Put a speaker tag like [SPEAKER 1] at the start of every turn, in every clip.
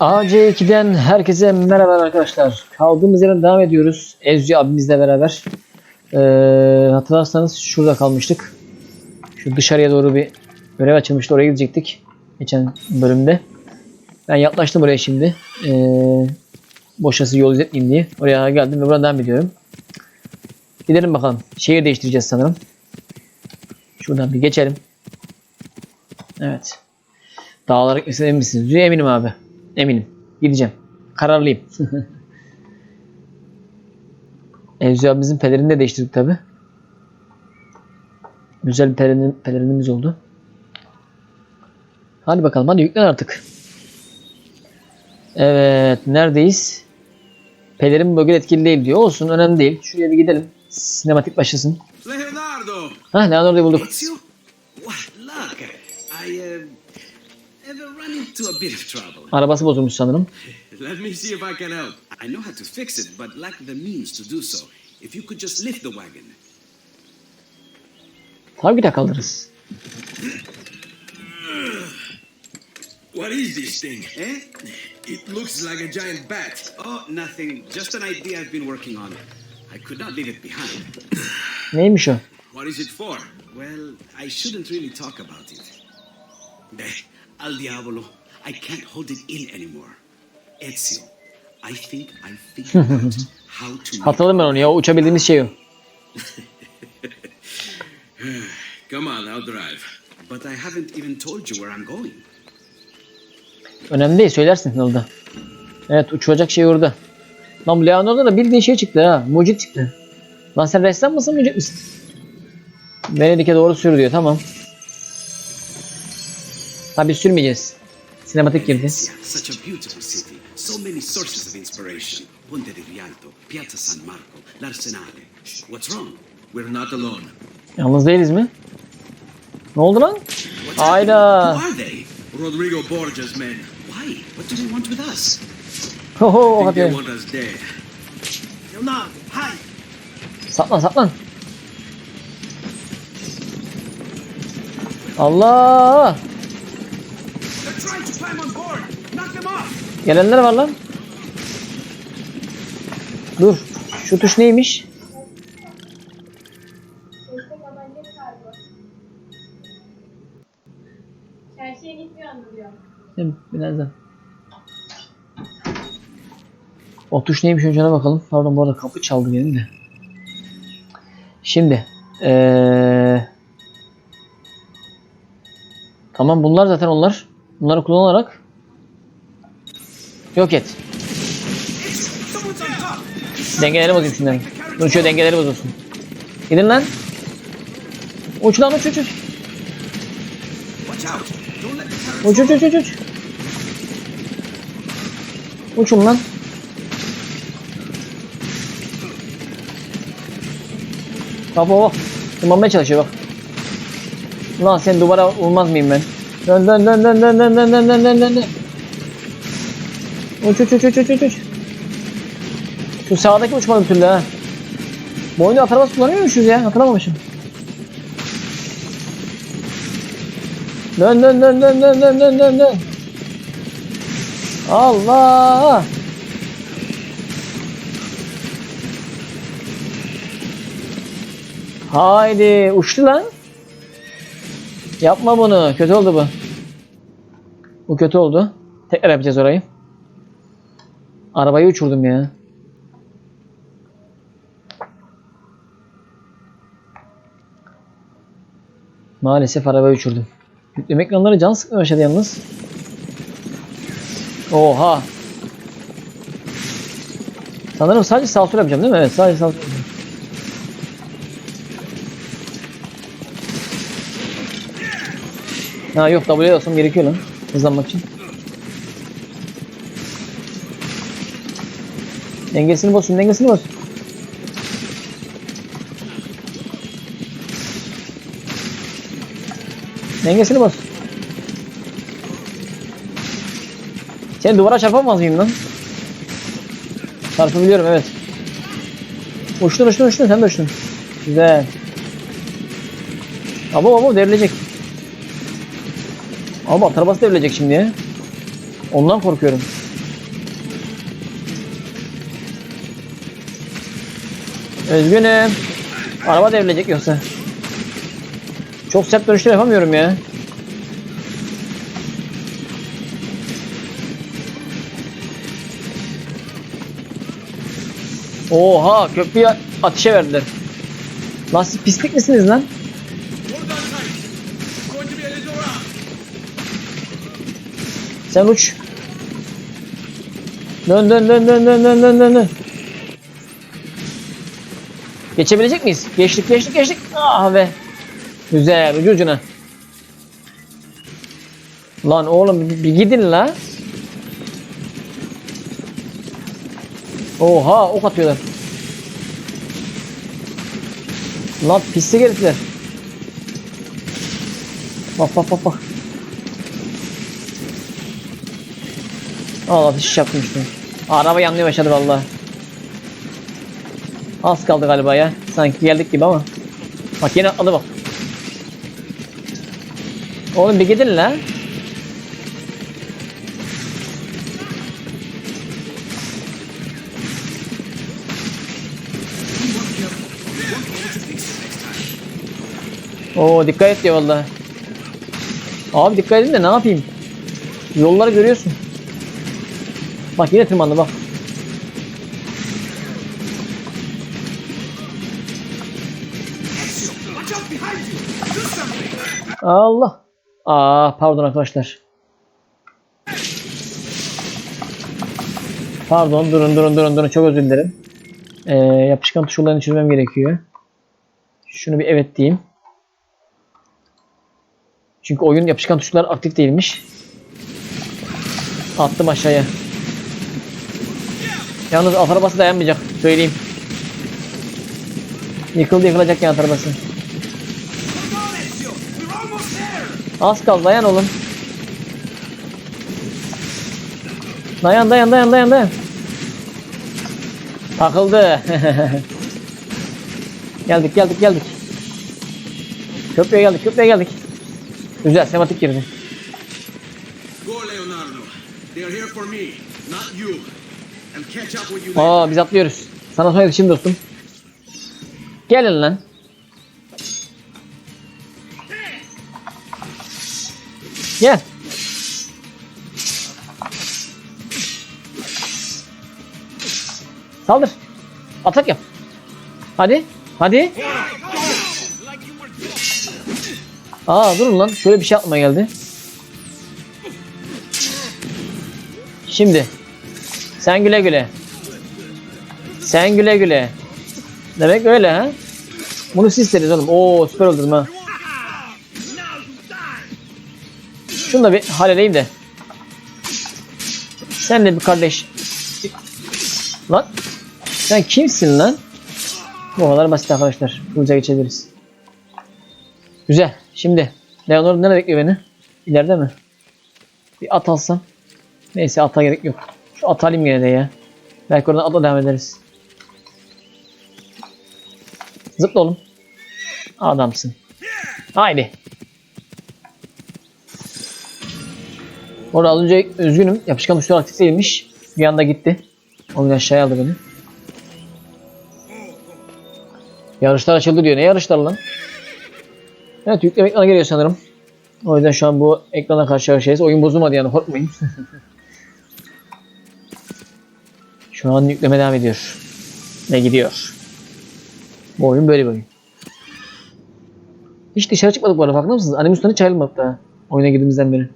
[SPEAKER 1] AC2'den herkese merhaba arkadaşlar. Kaldığımız yerden devam ediyoruz. Ezgi abimizle beraber. Ee, hatırlarsanız şurada kalmıştık. Şu dışarıya doğru bir görev açılmıştı. Oraya gidecektik. Geçen bölümde. Ben yaklaştım oraya şimdi. Ee, boşası yol izletmeyeyim diye. Oraya geldim ve buradan devam ediyorum. Gidelim bakalım. Şehir değiştireceğiz sanırım. Şuradan bir geçelim. Evet. Dağlara gitmesine emin misiniz? Eminim abi. Eminim. Gideceğim. Kararlıyım. Evzi abimizin pelerini de değiştirdik tabi. Güzel bir pelerin, pelerinimiz oldu. Hadi bakalım hadi yüklen artık. Evet neredeyiz? Pelerin bölge etkili değil diyor. Olsun önemli değil. Şuraya bir gidelim. Sinematik başlasın.
[SPEAKER 2] Leonardo!
[SPEAKER 1] Hah Leonardo'yu bulduk.
[SPEAKER 2] What luck! I uh,
[SPEAKER 1] Arabası bozulmuş sanırım.
[SPEAKER 2] Let me see if I can help. I know how to fix it, but lack the means to do so. If you could just lift the wagon.
[SPEAKER 1] Tabii ki de kaldırırız.
[SPEAKER 2] What is this thing? Eh? It looks like a giant bat. Oh, nothing. Just an idea I've been working on. I could not leave it behind.
[SPEAKER 1] Neymiş o?
[SPEAKER 2] What is it for? Well, I shouldn't really talk about it. Al diavolo. I can't hold it in anymore. Ezio, I think I figured out how to.
[SPEAKER 1] Hatırladım ben onu ya. Uçabildiğimiz şey o.
[SPEAKER 2] Come on, I'll drive. But I haven't even told you where I'm going.
[SPEAKER 1] Önemli değil. Söylersin yolda. Evet uçuracak şey orada. Lan Leonardo da bildiğin şey çıktı ha. Mucit çıktı. Lan sen ressam mısın mucit misin? Venedik'e doğru sür diyor. Tamam. Ha biz sürmeyeceğiz. Sinematik girdi.
[SPEAKER 2] Venezia, such a beautiful city. So many sources of inspiration. Ponte di Rialto, Piazza San Marco, l'Arsenale. Shh, What's wrong? We're not alone.
[SPEAKER 1] Yalnız değiliz mi? Ne oldu lan? Hayda.
[SPEAKER 2] Who are they?
[SPEAKER 3] Rodrigo Borgia's men.
[SPEAKER 2] Why? What do they want with us?
[SPEAKER 1] Hoho
[SPEAKER 3] think they
[SPEAKER 1] hadi.
[SPEAKER 3] want us dead.
[SPEAKER 1] Saklan saklan. Allah! Gelenler var lan. Dur. Şu tuş neymiş?
[SPEAKER 4] Çarşıya gitmiyor diyor.
[SPEAKER 1] Değil mi? Birazdan. O tuş neymiş önce ona bakalım. Pardon bu arada kapı çaldı benim de. Şimdi. Ee... Tamam bunlar zaten onlar. Bunları kullanarak yok et. Dengeleri bozayım şunların. Dur dengeleri bozulsun. Gidin lan. Uç lan uç uç uç. Uç uç uç uç uç. Uçun lan. Bak bak. Tırmanmaya çalışıyor bak. Lan sen duvara vurmaz mıyım ben? Dön dön dön dön dön dön dön dön dön dön dön. Uç uç uç uç uç uç uç. Şu sağdaki uçmadı bir türlü ha. Bu oyunda atarabas kullanıyormuşuz ya. Hatırlamamışım. Dön dön dön dön dön dön dön dön dön. Allah! Haydi uçtu lan. Yapma bunu. Kötü oldu bu. Bu kötü oldu. Tekrar yapacağız orayı. Arabayı uçurdum ya. Maalesef arabayı uçurdum. Yükleme ekranları can sıkmaya başladı yalnız. Oha. Sanırım sadece sol yapacağım değil mi? Evet sadece sağ Ha yok W'ye basmam gerekiyor lan. Hızlanmak için. Dengesini bozsun, dengesini boz. Dengesini boz. Seni duvara çarpamaz mıyım lan? Çarpabiliyorum evet. Uçtun uçtun uçtun sen de uçtun. Güzel. Abo abo devrilecek. Ama arabası devrilecek şimdi. Ondan korkuyorum. Üzgünüm. Araba devrilecek yoksa. Çok sert dönüşler yapamıyorum ya. Oha köprüyü ateşe verdiler. Siz pislik misiniz lan? Sen uç. Dön dön dön dön dön dön dön dön. Geçebilecek miyiz? Geçtik geçtik geçtik. Ah be. Güzel ucu ucuna. Lan oğlum bir, gidin la. Oha ok atıyorlar. Lan pislik herifler. Bak bak bak bak. Allah ateş yaptım işte. Araba yanmaya başladı valla. Az kaldı galiba ya. Sanki geldik gibi ama. Bak yine atladı bak. Oğlum bir gidin la. Oo dikkat et diyor valla. Abi dikkat edin de ne yapayım? Yolları görüyorsun. Bak yine tırmandı bak. Allah. Aa pardon arkadaşlar. Pardon durun durun durun durun çok özür dilerim. Ee, yapışkan tuşlarını çözmem gerekiyor. Şunu bir evet diyeyim. Çünkü oyun yapışkan tuşlar aktif değilmiş. Attım aşağıya. Yalnız at arabası dayanmayacak söyleyeyim. Yıkıldı yıkılacak ya at arabası. Az kaldı dayan oğlum. Dayan dayan dayan dayan dayan. Takıldı. geldik geldik geldik. Köprüye geldik köprüye geldik. Güzel sematik girdi.
[SPEAKER 2] Go, Leonardo. They're here for me, not you.
[SPEAKER 1] Aa biz atlıyoruz. Sana sonra yetişim dostum. Gelin lan. Gel. Saldır. Atak yap. Hadi. Hadi. Aa durun lan. Şöyle bir şey yapmaya geldi. Şimdi. Sen güle güle. Sen güle güle. Demek öyle ha? Bunu siz isteriz oğlum. Oo süper oldum ha. Şunu da bir halledeyim de. Sen de bir kardeş. Lan. Sen kimsin lan? Bu kadar basit arkadaşlar. Hızlıca geçebiliriz. Güzel. Şimdi. Leonardo nerede bekliyor beni? İleride mi? Bir at alsam. Neyse ata gerek yok. Şu at alayım gene de ya. Belki oradan atla devam ederiz. Zıpla oğlum. Adamsın. Haydi. Orada az önce üzgünüm. Yapışkan tuşlar aktif değilmiş. Bir anda gitti. O yüzden aşağıya aldı beni. Yarışlar açıldı diyor. Ne yarışlar lan? Evet yükleme ekranı geliyor sanırım. O yüzden şu an bu ekrana karşı karşıyayız. Oyun bozulmadı yani korkmayın. şu an yükleme devam ediyor. Ne gidiyor? Bu oyun böyle bir oyun. Hiç dışarı çıkmadık bu arada farkında mısınız? Animus'tan hiç ayrılmadık daha. Oyuna girdiğimizden beri.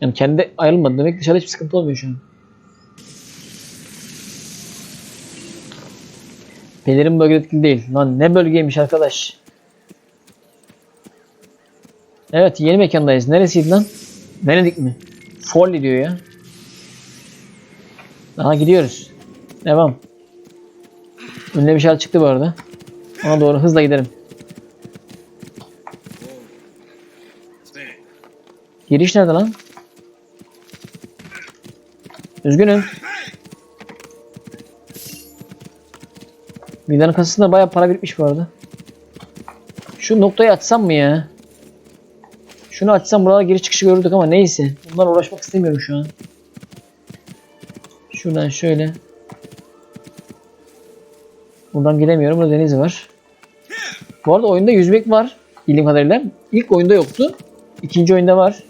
[SPEAKER 1] Yani kendi ayrılmadı. Demek dışarıda hiçbir sıkıntı olmuyor şu an. Pelerin bölge etkili değil. Lan ne bölgeymiş arkadaş. Evet yeni mekandayız. Neresiydi lan? Venedik mi? Forli diyor ya. Daha gidiyoruz. Devam. Önüne bir şey çıktı bu arada. Ona doğru hızla gidelim. Giriş nerede lan? Üzgünüm. Milan'ın kasasında bayağı para birikmiş bu arada. Şu noktayı açsam mı ya? Şunu açsam buralara giriş çıkışı görürdük ama neyse. Bunlarla uğraşmak istemiyorum şu an. Şuradan şöyle. Buradan giremiyorum. Burada deniz var. Bu arada oyunda yüzmek var. Bildiğim kadarıyla. İlk oyunda yoktu. İkinci oyunda var.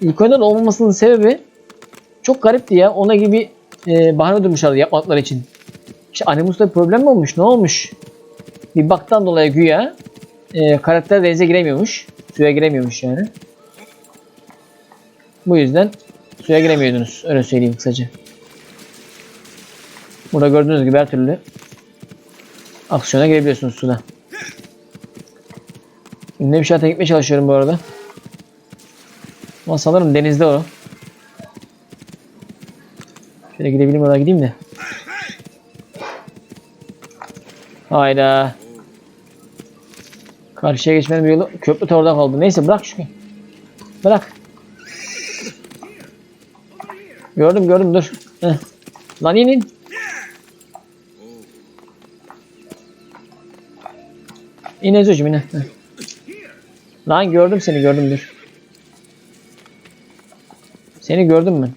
[SPEAKER 1] İlk oyunda da olmamasının sebebi çok garipti ya. Ona gibi e, bahane uydurmuşlardı yapmadıkları için. İşte Animus'ta problem mi olmuş? Ne olmuş? Bir baktan dolayı güya e, karakter denize giremiyormuş. Suya giremiyormuş yani. Bu yüzden suya giremiyordunuz. Öyle söyleyeyim kısaca. Burada gördüğünüz gibi her türlü aksiyona girebiliyorsunuz suda. Şimdi bir şata gitmeye çalışıyorum bu arada. Ama sanırım denizde o. Şöyle gidebileyim oraya gideyim de. Hayda. Karşıya geçmenin bir yolu köprü de orada kaldı. Neyse bırak şu. Bırak. Gördüm gördüm dur. Heh. Lan in in. İn Ezo'cum in. Heh. Lan gördüm seni gördüm dur. Seni gördüm ben.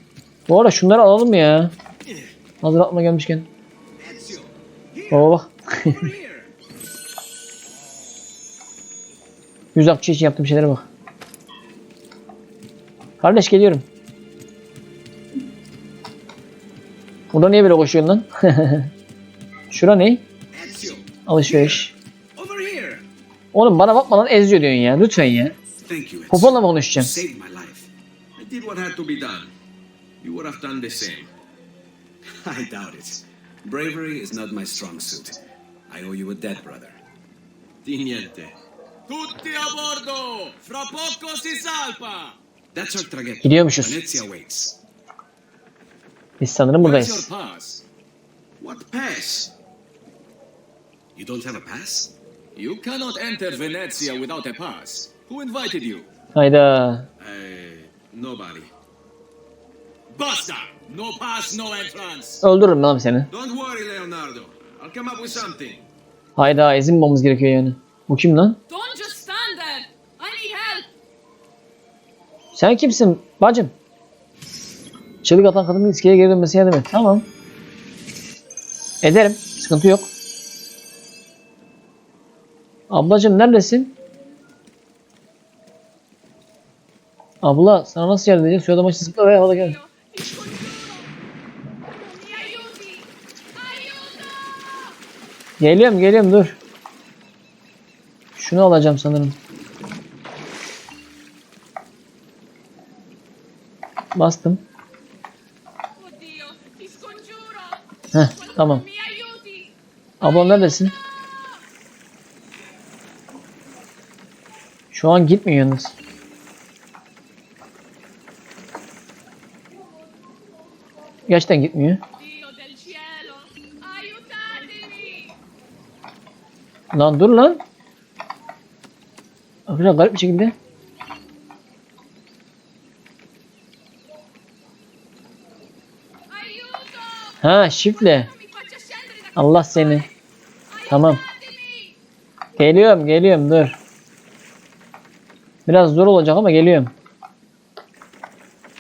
[SPEAKER 1] Bu arada şunları alalım ya? Hazır atma gelmişken. Oo bak.
[SPEAKER 2] here.
[SPEAKER 1] 160 için yaptığım şeylere bak. Kardeş geliyorum. Burada niye böyle koşuyorsun lan? Şura ne? Alışveriş. Oğlum bana bakma lan eziyor diyorsun ya. Lütfen ya. Poponla mı konuşacağım?
[SPEAKER 5] I did what had to be done. You would have done the same.
[SPEAKER 2] I doubt it. Bravery is not my strong suit. I owe you a debt, brother.
[SPEAKER 5] Di niente. Tutti a bordo! Fra poco si salpa!
[SPEAKER 2] That's our traghetto.
[SPEAKER 1] Gidiyormuşuz.
[SPEAKER 2] Venezia waits.
[SPEAKER 1] Biz sanırım buradayız.
[SPEAKER 2] What pass? You don't have a pass?
[SPEAKER 5] You cannot enter Venezia without a pass. Who invited you?
[SPEAKER 1] Hayda.
[SPEAKER 5] Uh, nobody. Basta! No pass, no entrance.
[SPEAKER 1] Öldürürüm lan seni.
[SPEAKER 5] Don't worry, Leonardo. I'll come up with something.
[SPEAKER 1] Hayda ezilmemiz gerekiyor yani. Bu kim lan?
[SPEAKER 6] Don't just stand there! I need help!
[SPEAKER 1] Sen kimsin bacım? Çığlık atan kadının iskeleye geri dönmesine yardım et. Tamam. Ederim. Sıkıntı yok. Ablacım neredesin? Abla sana nasıl yardım edeceğim? Suya da maçı zıpla ve havada gel. Geliyorum geliyorum dur. Şunu alacağım sanırım. Bastım. Heh tamam.
[SPEAKER 6] Mi aiuti!
[SPEAKER 1] Abla neredesin? Şu an gitmiyor. Gerçekten gitmiyor. Lan dur lan. Arkadaşlar garip bir şekilde. Ha şifle. Allah seni. Tamam. Geliyorum geliyorum dur. Biraz zor olacak ama geliyorum.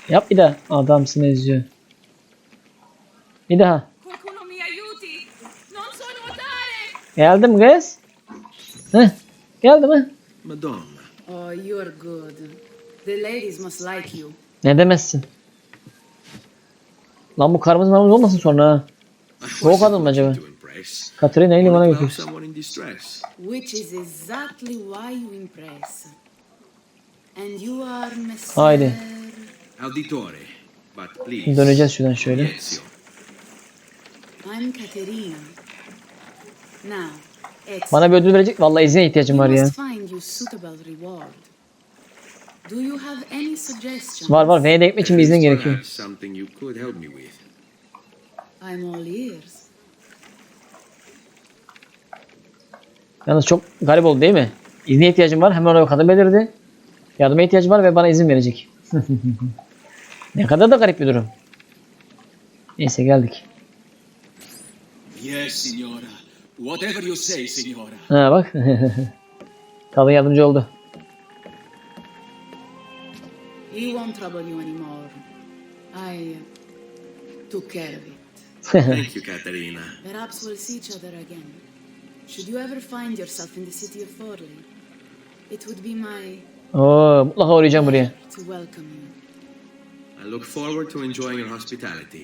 [SPEAKER 1] Yap bir daha. Adamsın eziyor. Bir daha.
[SPEAKER 6] Qualcuno mi aiuti! Non so nuotare!
[SPEAKER 1] Geldim kız. Heh. Geldim ha.
[SPEAKER 5] Madonna.
[SPEAKER 7] Oh, you're good. The ladies must like you.
[SPEAKER 1] Ne demezsin. Lan bu karımız marımız olmasın sonra ha. O kadın mı acaba?
[SPEAKER 2] to impress.
[SPEAKER 1] Katerina'yı limana
[SPEAKER 5] Help
[SPEAKER 1] götür.
[SPEAKER 5] someone in distress.
[SPEAKER 7] Which is exactly why you impress. And you are Messer...
[SPEAKER 1] Haydi.
[SPEAKER 2] Auditore. But please.
[SPEAKER 1] Döneceğiz şuradan şöyle.
[SPEAKER 2] Ezio.
[SPEAKER 7] I'm Caterina. Now, Ezio,
[SPEAKER 1] Bana bir ödül verecek. Vallahi izine ihtiyacım var ya. Var var. V'ye gitmek için bir iznin gerekiyor. Yalnız çok garip oldu değil mi? İzne ihtiyacım var. Hemen oraya bir kadın belirdi. Yardıma ihtiyacım var ve bana izin verecek. ne kadar da garip bir durum. Neyse geldik.
[SPEAKER 5] Yes, signora. Whatever you say, signora.
[SPEAKER 1] Ha bak. kadın yardımcı oldu.
[SPEAKER 7] won't trouble you anymore. I took care of it.
[SPEAKER 5] Thank you, Katerina.
[SPEAKER 7] Perhaps we'll see each other again. Should you ever find yourself in the city of Forli, it would be my
[SPEAKER 1] Oo, mutlaka uğrayacağım buraya.
[SPEAKER 5] I look forward to enjoying your hospitality.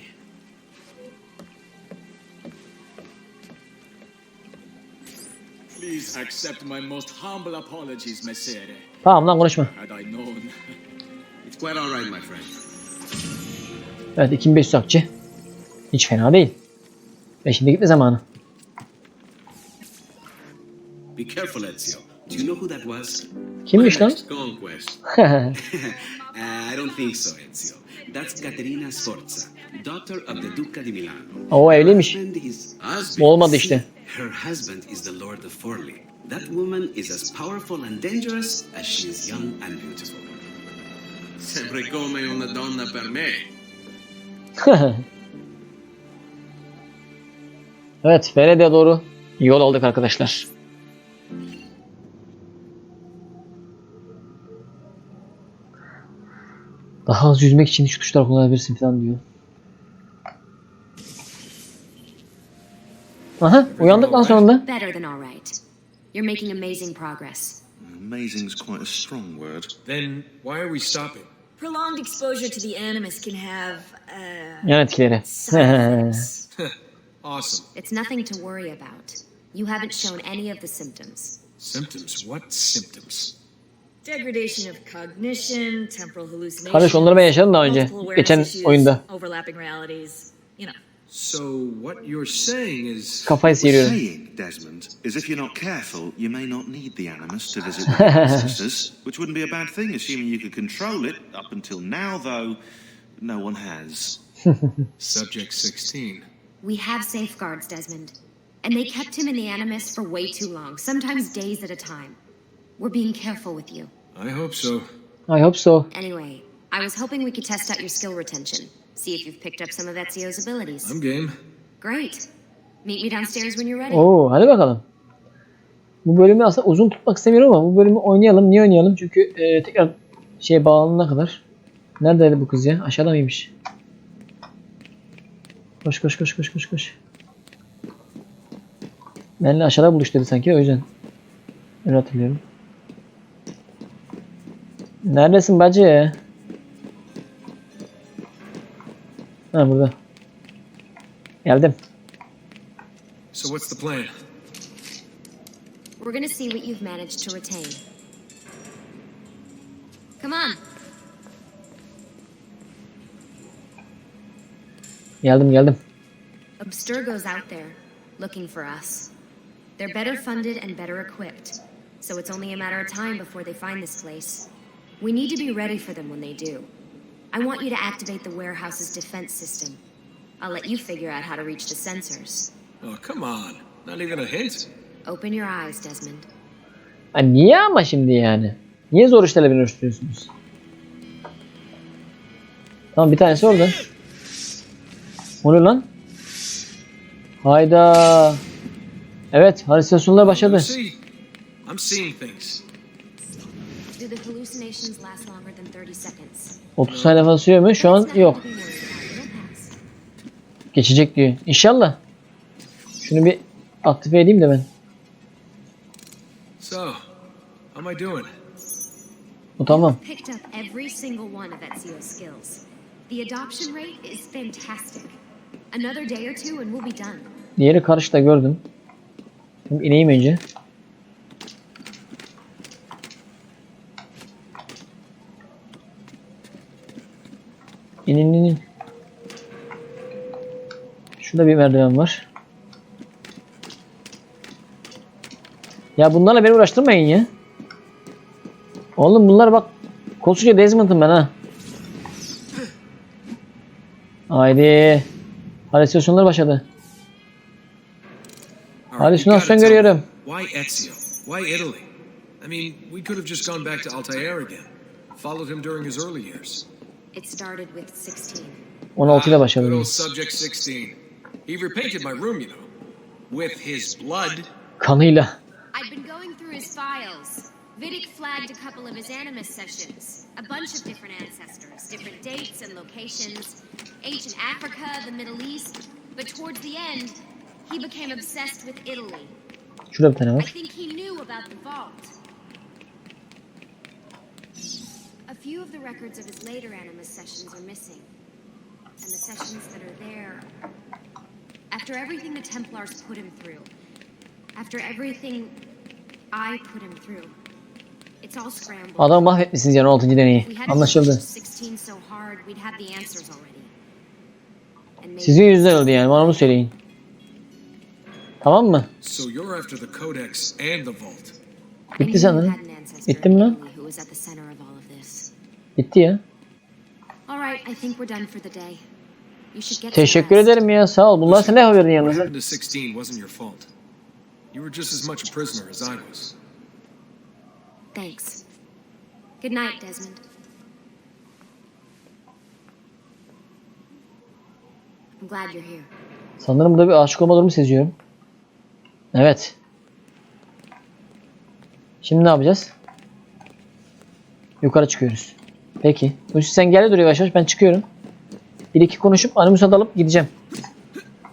[SPEAKER 3] Please accept my most humble apologies, Messere.
[SPEAKER 1] Tamam lan konuşma.
[SPEAKER 3] Had I known.
[SPEAKER 5] It's quite all right, my friend.
[SPEAKER 1] Evet 2500 akçe. Hiç fena değil. Ve şimdi gitme zamanı.
[SPEAKER 2] Be careful, Ezio. Do you know who that was?
[SPEAKER 1] Kimmiş lan?
[SPEAKER 5] Conquest.
[SPEAKER 2] Uh, I don't think so, Ezio. That's Caterina Sforza, daughter of the Duca di Milano.
[SPEAKER 1] O evliymiş. Olmadı işte.
[SPEAKER 2] Her husband is the Lord of Forli. That woman is as powerful and dangerous as she is young and beautiful.
[SPEAKER 5] Sempre come una donna per me.
[SPEAKER 1] evet Venedik'e doğru yol aldık arkadaşlar. Daha az yüzmek için şu tuşlar kullanabilirsin falan diyor. Aha uyandık lan sonunda.
[SPEAKER 8] Better than all right. You're making amazing progress.
[SPEAKER 9] Amazing's quite a strong word.
[SPEAKER 3] Then why are we stopping?
[SPEAKER 8] Prolonged exposure to the animus can have uh,
[SPEAKER 1] Yan etkileri.
[SPEAKER 3] Awesome.
[SPEAKER 8] it's nothing to worry about. You haven't shown any of the symptoms.
[SPEAKER 3] Symptoms? What symptoms?
[SPEAKER 10] Degradation of cognition, temporal hallucinations.
[SPEAKER 1] Kardeş onları ben yaşadım daha önce. Geçen oyunda.
[SPEAKER 10] Overlapping realities. You know.
[SPEAKER 3] So what you're saying is
[SPEAKER 1] Kafayı sıyırıyorum.
[SPEAKER 9] Saying, Desmond, is if you're not careful, you may not need the animus to visit with your ancestors, which wouldn't be a bad thing, assuming you could control it. Up until now, though, no one has.
[SPEAKER 3] subject 16.
[SPEAKER 8] We have safeguards, Desmond. And they kept him in the animus for way too long, sometimes days at a time. We're being careful with you.
[SPEAKER 3] I hope so.
[SPEAKER 1] I hope so.
[SPEAKER 8] Anyway, I was hoping we could test out your skill retention. See if you've picked up some of Ezio's abilities.
[SPEAKER 3] I'm game.
[SPEAKER 8] Great. Meet me downstairs when you're ready.
[SPEAKER 1] Oo hadi bakalım. Bu bölümü aslında uzun tutmak istemiyorum ama bu bölümü oynayalım. Niye oynayalım? Çünkü e, tekrar şey bağlanana kadar. Neredeydi bu kız ya? Aşağıda mıymış? Koş koş koş koş koş koş. Benimle aşağıda buluş dedi sanki o yüzden. Öyle hatırlıyorum. Neredesin bacı? Ha burada. Geldim.
[SPEAKER 3] So what's the plan?
[SPEAKER 8] We're gonna see what you've managed to retain. Come on.
[SPEAKER 1] Geldim geldim.
[SPEAKER 8] Abstergo's out there, looking for us. They're better funded and better equipped, so it's only a matter of time before they find this place. We need to be ready for them when they do. I want you to activate the warehouse's defense system. I'll let you figure out how to reach the sensors.
[SPEAKER 3] Oh, come on. Not even a hint?
[SPEAKER 8] Open your eyes, Desmond.
[SPEAKER 1] Ha, niye ama şimdi yani? Niye zor işlerle beni uğraştırıyorsunuz? Tamam bir tanesi orada. O ne lan? Hayda. Evet halüsinasyonlar başladı.
[SPEAKER 3] I'm seeing things.
[SPEAKER 8] 30 seconds?
[SPEAKER 1] 30 saniye falan sürüyor mu? Şu an yok. Geçecek diyor. İnşallah. Şunu bir aktive edeyim de ben.
[SPEAKER 3] So, how am I doing?
[SPEAKER 1] Bu tamam.
[SPEAKER 8] Picked up every single one of Ezio's skills. The adoption rate is fantastic. Another day or two and we'll be done.
[SPEAKER 1] Diğeri karşıda gördüm. Şimdi ineyim önce. İn in in in. Şurada bir merdiven var. Ya bunlarla beni uğraştırmayın ya. Oğlum bunlar bak koskoca Desmond'ım ben ha. Haydi. Halüsinasyonlar başladı. Halüsinasyon görüyorum.
[SPEAKER 3] Why Ezio? Why Italy? I mean, we could have just gone back to Altair again. Followed him during his early years.
[SPEAKER 8] It started with 16.
[SPEAKER 1] 16 ile
[SPEAKER 3] Good
[SPEAKER 1] başladı.
[SPEAKER 3] old Subject 16. He repainted my room, you know. With his blood.
[SPEAKER 1] Kanıyla.
[SPEAKER 8] I've been going through his files. Vidic flagged a couple of his Animus sessions. A bunch of different ancestors, different dates and locations. Ancient Africa, the Middle East. But towards the end, he became obsessed with Italy.
[SPEAKER 1] Şurada bir tane
[SPEAKER 8] I
[SPEAKER 1] var.
[SPEAKER 8] think he knew about the vault. A few of the records of his later Animus sessions are missing. And the sessions that are there. After everything the Templars put him through, after everything I put him through, it's all scrambled.
[SPEAKER 1] Adam mahvetmişsiniz yani 16. deneyi. Anlaşıldı.
[SPEAKER 8] pushed 16 so hard, we'd have the answers already. And maybe
[SPEAKER 1] Sizin yüzünden öldü yani bana onu söyleyin. Tamam mı? Bitti sanırım.
[SPEAKER 8] had an ancestor
[SPEAKER 1] Bitti mi
[SPEAKER 8] in
[SPEAKER 1] lan? Bitti ya.
[SPEAKER 8] All right, I think we're done for the day. You should get some
[SPEAKER 1] Teşekkür ederim ya sağ ol. Bunlar sen ne haberdin
[SPEAKER 3] What
[SPEAKER 1] yanınıza?
[SPEAKER 3] happened to 16 wasn't your fault. You were just as much a prisoner as I was.
[SPEAKER 8] Thanks. Good night, Desmond. I'm glad you're here.
[SPEAKER 1] Sanırım burada bir aşık olma durumu seziyorum. Evet. Şimdi ne yapacağız? Yukarı çıkıyoruz. Peki. Lucy sen gel dur yavaş yavaş ben çıkıyorum. Bir iki konuşup Animus'a dalıp gideceğim.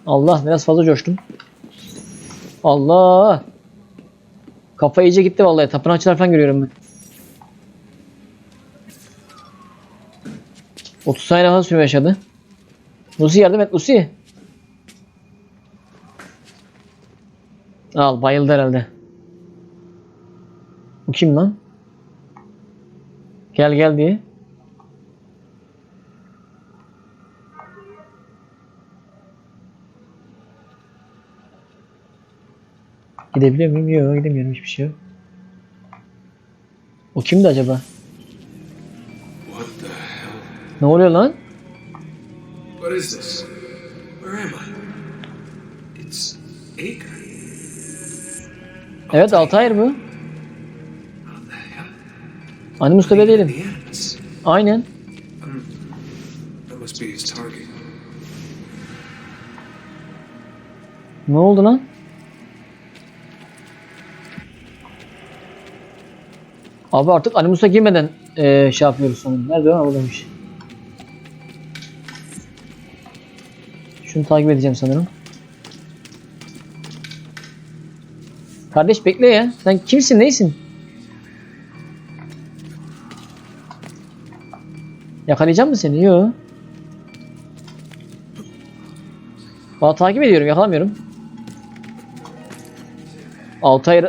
[SPEAKER 1] Allah biraz fazla coştum. Allah. Kafa iyice gitti vallahi. Tapınakçılar falan görüyorum ben. 30 saniye falan sürüyor yaşadı. Lucy yardım et Lucy. Al bayıldı herhalde. Bu kim lan? Gel gel diye. Gidebiliyor muyum? Yok gidemiyorum hiçbir şey yok. O kimdi acaba?
[SPEAKER 3] What the hell?
[SPEAKER 1] Ne oluyor lan?
[SPEAKER 3] What is this? Where am I? It's Acre.
[SPEAKER 1] Evet Altair bu. Animus'ta be değilim. Aynen.
[SPEAKER 3] Target.
[SPEAKER 1] Ne oldu lan? Abi artık Animus'a girmeden eee şey yapıyoruz sanırım. Nerede o? Buradaymış. Şunu takip edeceğim sanırım. Kardeş bekle ya. Sen kimsin neysin? Yakalayacağım mı seni? Yok. Valla takip ediyorum yakalamıyorum. Altayır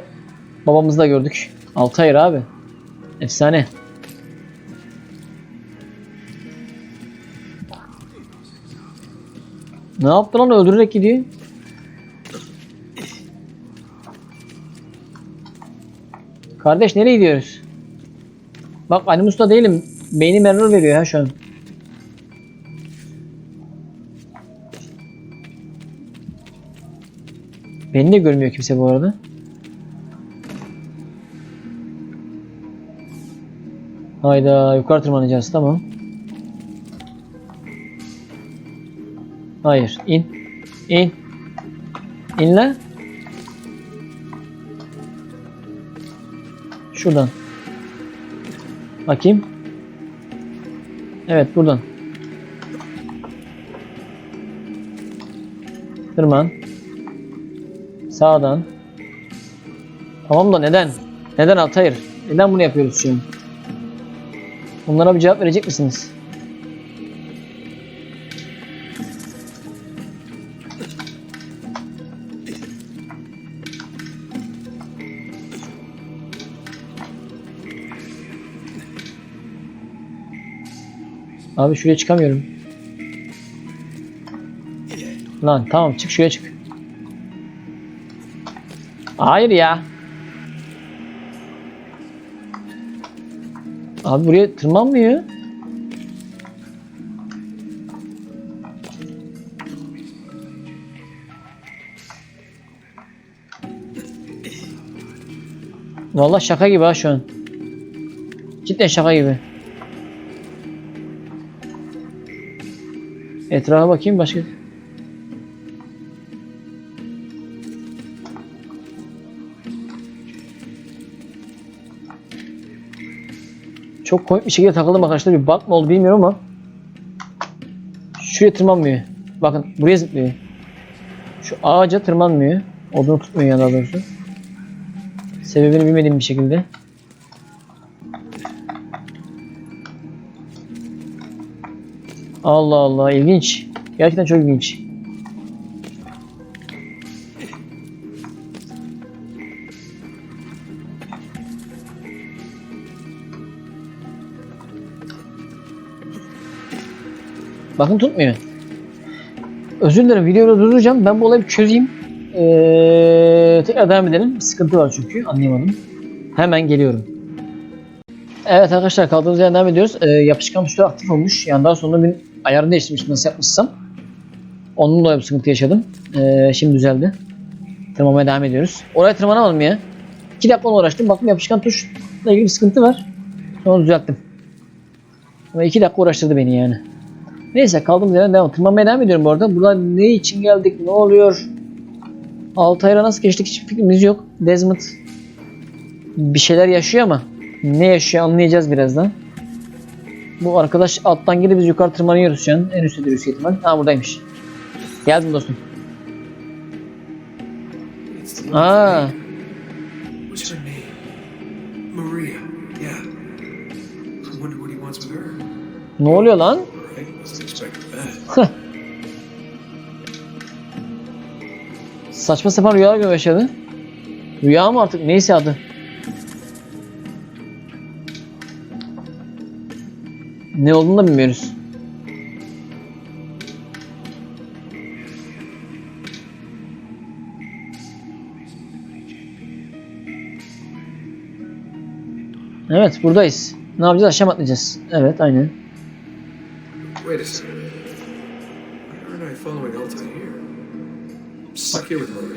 [SPEAKER 1] babamızı da gördük. Altayır abi. Efsane. Ne yaptı lan öldürerek gidiyor. Kardeş nereye gidiyoruz? Bak Animus'ta değilim. Beynim error veriyor ha şu an. Beni de görmüyor kimse bu arada. Hayda yukarı tırmanacağız tamam. Hayır in. İn. İn lan. Şuradan. Bakayım. Evet buradan. Tırman. Sağdan. Tamam da neden? Neden Altayır? Neden bunu yapıyoruz an? Bunlara bir cevap verecek misiniz? Abi şuraya çıkamıyorum. Lan tamam çık şuraya çık. Hayır ya. Abi buraya tırmanmıyor. Vallahi şaka gibi ha şu an. Cidden şaka gibi. Etrafa bakayım başka. Çok komik bir şekilde takıldım arkadaşlar. Bir bug mı oldu bilmiyorum ama. Şuraya tırmanmıyor. Bakın buraya zıplıyor. Şu ağaca tırmanmıyor. Odunu tutmuyor ya daha doğrusu. Sebebini bilmediğim bir şekilde. Allah Allah ilginç. Gerçekten çok ilginç. Bakın tutmuyor. Özür dilerim videoyu durduracağım. Ben bu olayı çözeyim. Ee, tekrar devam edelim. Bir sıkıntı var çünkü anlayamadım. Hemen geliyorum. Evet arkadaşlar kaldığımız yerden devam ediyoruz. Ee, yapışkan tuşları aktif olmuş. Yani daha sonra bir ayarını değiştirmiştim nasıl yapmışsam. Onun da bir sıkıntı yaşadım. Ee, şimdi düzeldi. Tırmanmaya devam ediyoruz. Oraya tırmanamadım ya. 2 dakika uğraştım. Baktım yapışkan tuşla ilgili bir sıkıntı var. Sonra düzelttim. Ama 2 dakika uğraştırdı beni yani. Neyse kaldığımız yerden devam. Tırmanmaya devam ediyorum bu arada. Burada ne için geldik? Ne oluyor? Altayra nasıl geçtik hiç fikrimiz yok. Desmond bir şeyler yaşıyor ama ne yaşıyor anlayacağız birazdan. Bu arkadaş alttan gelip biz yukarı tırmanıyoruz şu an. En üstte bir ihtimal. Ha buradaymış. Geldim dostum. Aa,
[SPEAKER 3] What's her name?
[SPEAKER 1] Saçma sapan rüyalar görmüş yaşadı. Rüya mı artık? Neyse adı. Ne olduğunu da bilmiyoruz. Evet buradayız. Ne yapacağız? Aşağı atlayacağız? Evet aynen.
[SPEAKER 3] Wait a second.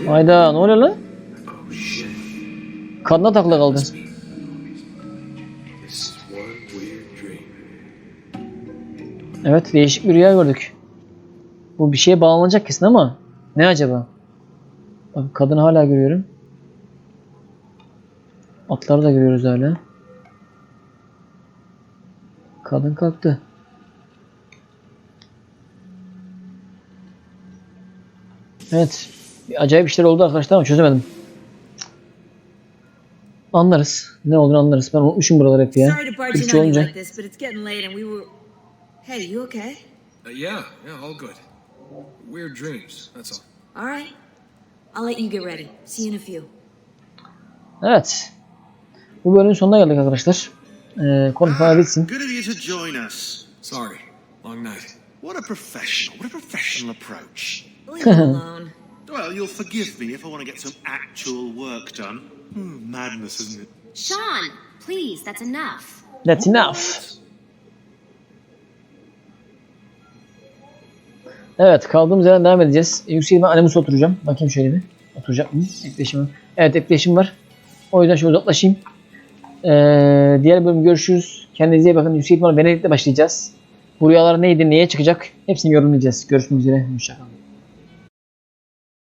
[SPEAKER 1] Hayda ne oluyor lan? Kadına takılı kaldı.
[SPEAKER 3] This is one weird dream.
[SPEAKER 1] Evet değişik bir rüya gördük. Bu bir şeye bağlanacak kesin ama ne acaba? Bak kadını hala görüyorum. Atları da görüyoruz hala. Kadın kalktı. Evet. Acayip işler oldu arkadaşlar ama çözemedim. Anlarız. Ne olduğunu anlarız. Ben unutmuşum buraları hep ya. Türkçe olunca.
[SPEAKER 10] Hey, you okay?
[SPEAKER 3] Uh, yeah, yeah, all good. Weird dreams, that's all.
[SPEAKER 10] All right. I'll let you get ready. See you in a few.
[SPEAKER 1] Evet. Bu bölümün sonuna geldik arkadaşlar. Ee, konu falan bitsin.
[SPEAKER 9] Good of you to join us.
[SPEAKER 3] Sorry, long night.
[SPEAKER 9] What a professional. What a professional approach.
[SPEAKER 10] Leave alone.
[SPEAKER 9] Well, you'll forgive me if I want to get some actual work done. Hmm, madness, isn't it?
[SPEAKER 8] Sean, please, that's enough.
[SPEAKER 1] That's enough. Evet kaldığımız yerden devam edeceğiz. Yüksek ben Animus'a oturacağım. Bakayım şöyle bir. Oturacak mı? Etkileşim. Evet etkileşim var. O yüzden şöyle uzaklaşayım. Ee, diğer bölüm görüşürüz. Kendinize iyi bakın. Yüksek ihtimalle Venedik'te başlayacağız. Bu rüyalar neydi, neye çıkacak? Hepsini yorumlayacağız. Görüşmek üzere. Hoşçakalın.